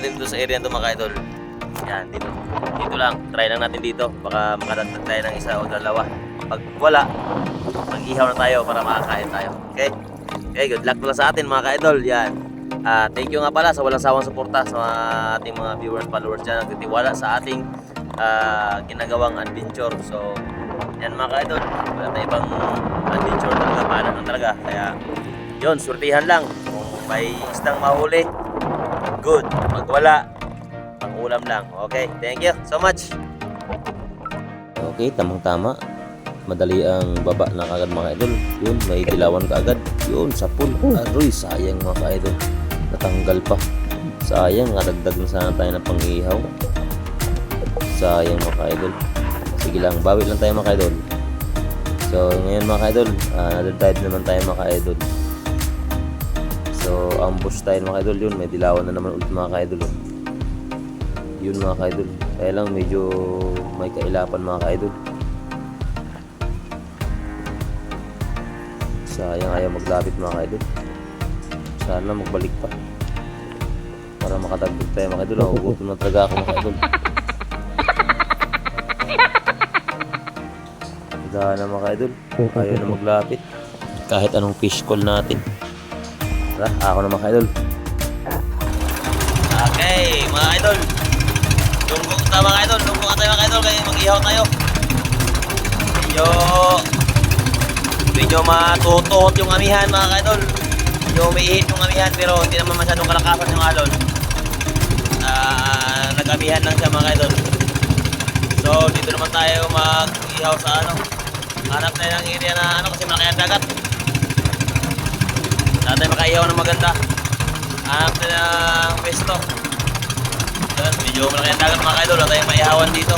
natin dito sa area na mga idol. Yan, dito. Dito lang. Try lang natin dito. Baka makadagdag tayo ng isa o dalawa. Pag wala, mag-ihaw na tayo para makakain tayo. Okay? Okay, good luck pala sa atin mga ka-idol. Yan. Ah, thank you nga pala sa walang sawang suporta sa mga ating mga viewers, followers dyan. Nagtitiwala sa ating ah, ginagawang adventure. So, yan mga ka-idol. Wala tayong ibang adventure talaga. Paano lang talaga. Kaya, yun, surtihan lang. Kung may isdang mahuli, good. Pag wala, pang ulam lang. Okay, thank you so much. Okay, tamang-tama. Madali ang baba na kagad mga idol. Yun, may dilawan ka agad. Yun, sapul. Aroy, sayang mga idol. Natanggal pa. Sayang, nadagdag na sana tayo ng pangihaw. Sayang mga idol. Sige lang, bawi lang tayo mga idol. So, ngayon mga idol, uh, another dive naman tayo mga idol. So, ambush tayo mga idol yun. May dilawan na naman ulit mga idol. Oh. Yun mga idol. Kaya lang medyo may kailapan mga idol. Sayang ayaw maglapit mga idol. Sana magbalik pa. Para makadagdag tayo mga idol. Oh, gutom na talaga ako mga idol. Dahan na mga idol. Ayaw na maglapit. Kahit anong fish call natin. Tara, ako na mga idol. Okay, mga idol. Lunggo ta mga idol. Lunggo ka tayo mga idol. Kaya mag-ihaw tayo. Medyo... Medyo matutuot yung amihan mga idol. Medyo umiihit yung amihan pero hindi naman masyadong kalakasan yung alon. Ah, nag-amihan lang siya mga idol. So, dito naman tayo mag-ihaw sa ano. Hanap tayo ng area na ano kasi malaki ang dagat. Makaihaw ng maganda. Hanap tayo ng pwesto. Yan, medyo malaki ang dagat mga kaidol. Wala tayong maihawan dito.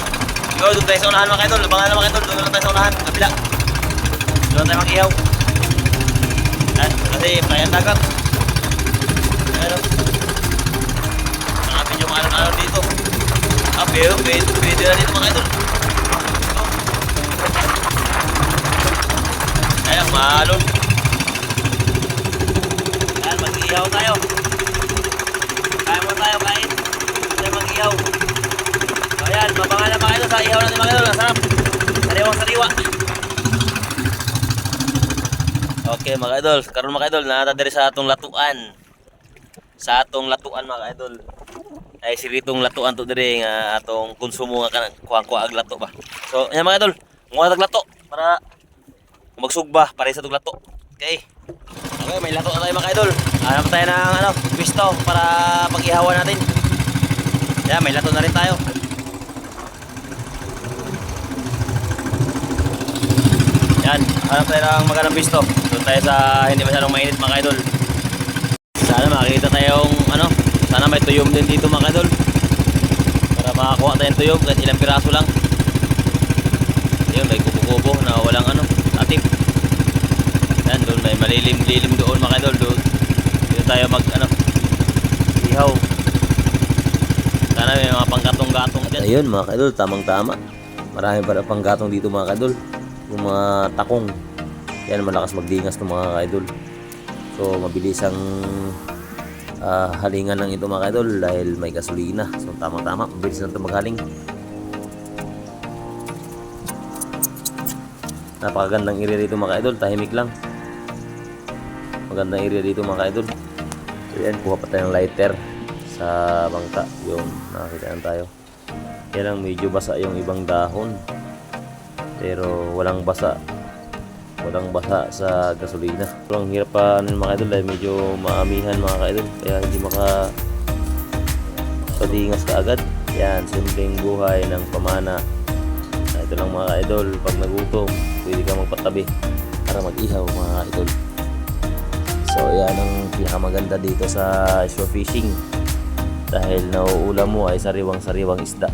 Yo, doon tayo sa unahan mga kaidol. Abangan na mga kaidol. Doon lang tayo sa unahan. Kabila. Doon tayo mag-ihaw. Yan, kasi malaki ang dagat. Ayan o. Nakapin yung alon-alon dito. Ah, pero pwede, pwede na dito mga kaidol. Ayan, malon. Ayan, mag-ihaw tayo. Kaya mo tayo kain. Tayo mag-ihaw. So, ayan, mabangal na mga idol sa ihaw natin mga idol. Ang sarap. Sariwang sariwa. Okay mga idol, karon mga idol, nata diri sa atong latuan. Sa atong latuan mga idol. Ay siritong latuan to diri nga atong konsumo nga kanang kuha-kuha ag lato ba. So, ayan mga idol, mga lato para magsugba para sa tug lato. Okay. Okay, may lato na tayo mga idol. Hanap tayo ng ano, pisto para pag-ihawan natin. Yan, may lato na rin tayo. Yan, hanap tayo ng magandang pisto. Doon tayo sa hindi masyadong mainit mga idol. Sana makita tayong ano, sana may tuyom din dito mga idol. Para makakuha tayong tuyom kahit ilang piraso lang. Yun, may kubo-kubo na walang ano, atip. Yan, doon may malilim-lilim doon mga idol. Doon, dito tayo mag ano, ihaw. Sana may mga panggatong-gatong dyan. Ayun mga idol, tamang-tama. Marami pa panggatong dito mga idol. Yung mga takong. Yan, malakas magdingas ng mga idol. So, mabilis ang ah, halingan ng ito mga idol dahil may gasolina. So, tamang-tama. Mabilis na ito maghaling. Napakagandang area dito mga idol. Tahimik lang. Magandang area dito mga idol. So yan, kuha pa tayo ng lighter sa bangka. Yung nakakita tayo. Yan lang medyo basa yung ibang dahon. Pero walang basa. Walang basa sa gasolina. Pero ang hirap pa ano, mga idol dahil medyo maamihan mga idol. Kaya hindi maka padingas ka agad. Yan, simpleng buhay ng pamana. Ito lang mga idol, pag nagutom, pwede ka magpatabi para mag-ihaw mga idol. So yan ang pinakamaganda dito sa shore fishing dahil nauulam mo ay sariwang-sariwang isda.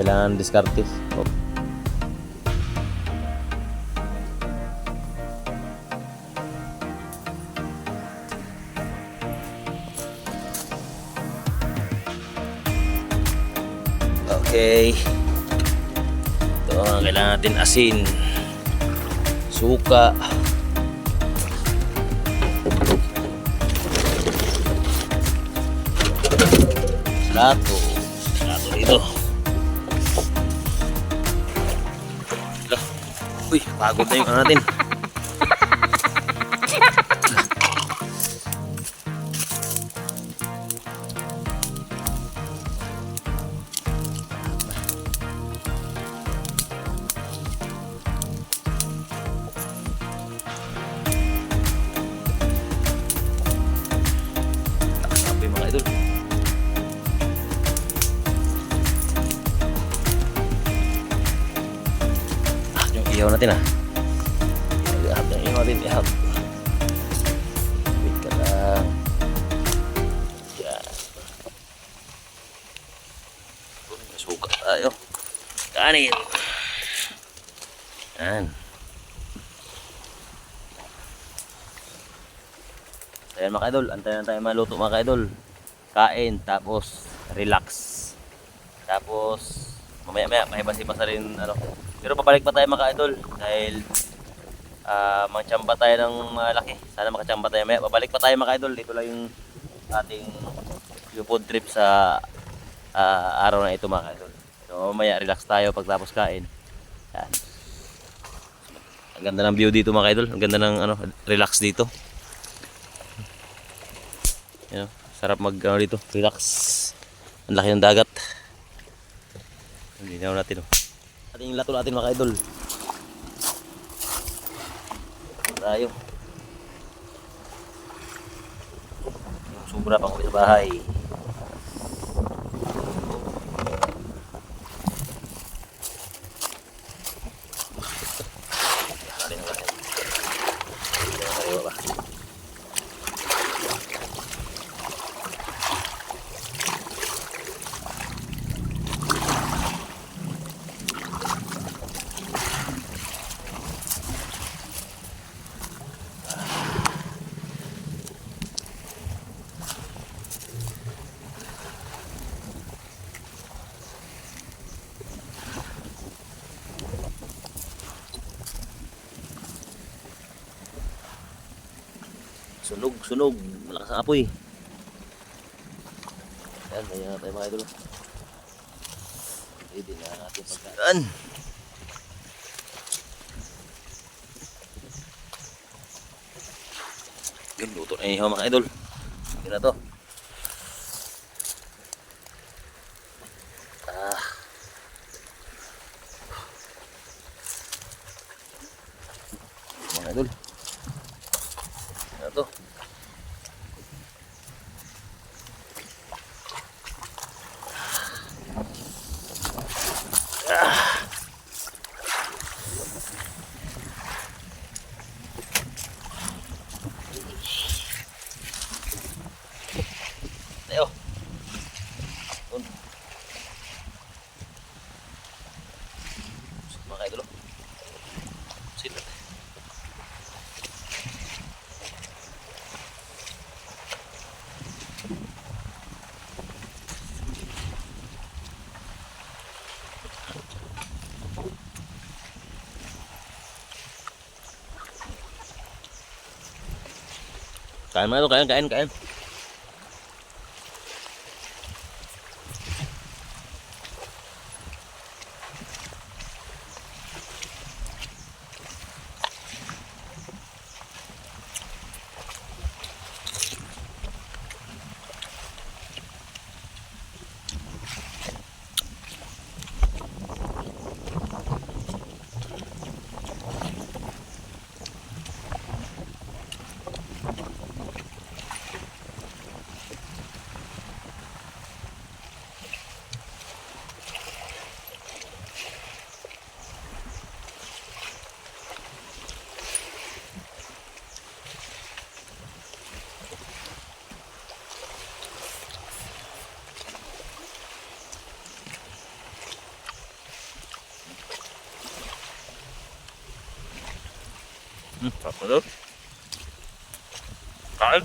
Kailangan diskarte. Oh. Okay. Ito ang kailangan natin asin. Suka. Plato. Plato dito. Uy, pagod na yung ano natin. Natin ah. Ihap yung ihaw natin, ihap. Wait ka lang. Yan. Suka tayo. Kanin. Yan. Ayan mga idol, antayin na tayo maluto mga idol. Kain, tapos relax. Tapos mamaya maya mahibas-hibas na rin ano. Pero pabalik pa tayo mga idol dahil ah mangchamba tayo ng malaki. Sana makachamba tayo maya. Pabalik pa tayo mga idol. Dito lang yung ating food trip sa ah, araw na ito mga idol. So mamaya relax tayo pagtapos kain. Yan. Ang ganda ng view dito mga idol. Ang ganda ng ano, relax dito. Yan, oh. sarap mag ano dito, relax. Ang laki ng dagat. Hindi natin oh. Ating lato natin mga idol. Tayo. Yung Sobra pang sa bahay. Alin ang laki? Alin ang kariwa ba? Sunog, sunog. Malakas ang apoy. Yan, may na tayo mga idol. Ready na ang ating pagkaan. Yun, luto na yung mga idol. Sige na to. Ah. Mga idol. Tayo. cái Mga kaidolo. Sit. Kain mga idol, kain, kain, kain. Hı, tatlıdır. Al.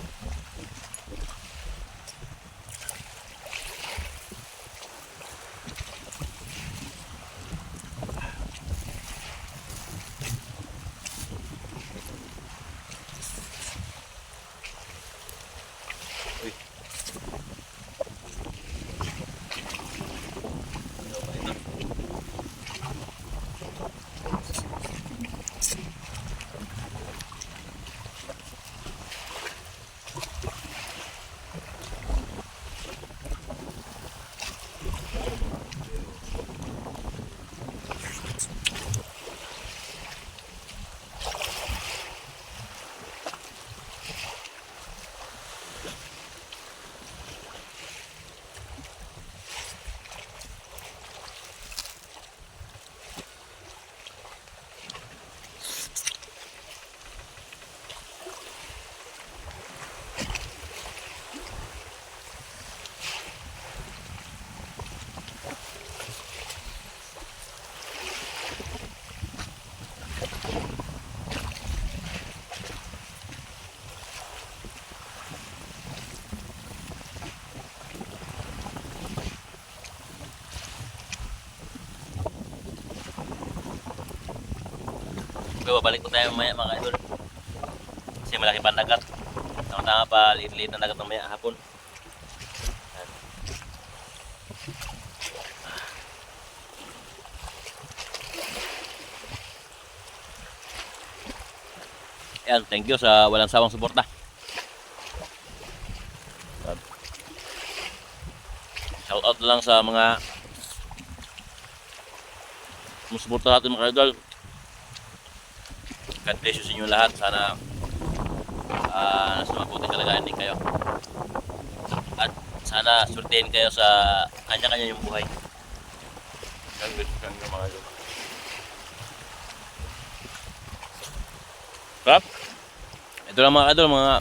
Pero babalik po tayo mamaya mga idol. Kasi malaki pa ang dagat. Tama-tama pa, liit-liit na dagat mamaya hapon. Yan. Thank you sa walang sawang suporta. Shout out lang sa mga sumusuporta natin mga idol. God bless you sa inyo lahat. Sana ah nasa mabuting kalagayan din kayo. At sana surtein kayo sa kanya-kanya yung buhay. Bless you mga idol. Rap? Ito lang mga idol, mga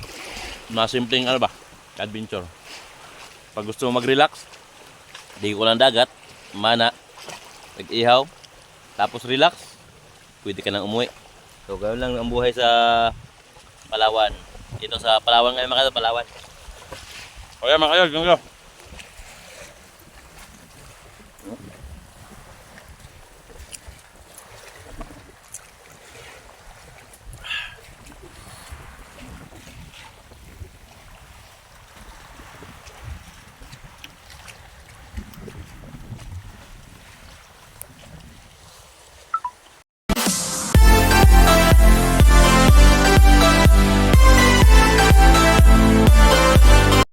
mga simpleng ano ba, adventure. Pag gusto mo mag-relax, di ko lang dagat, mana, nag-ihaw, tapos relax, pwede ka nang umuwi. So, ganoon lang ang buhay sa Palawan. Dito sa Palawan ngayon mga Palawan. O yan mga kayo, ganun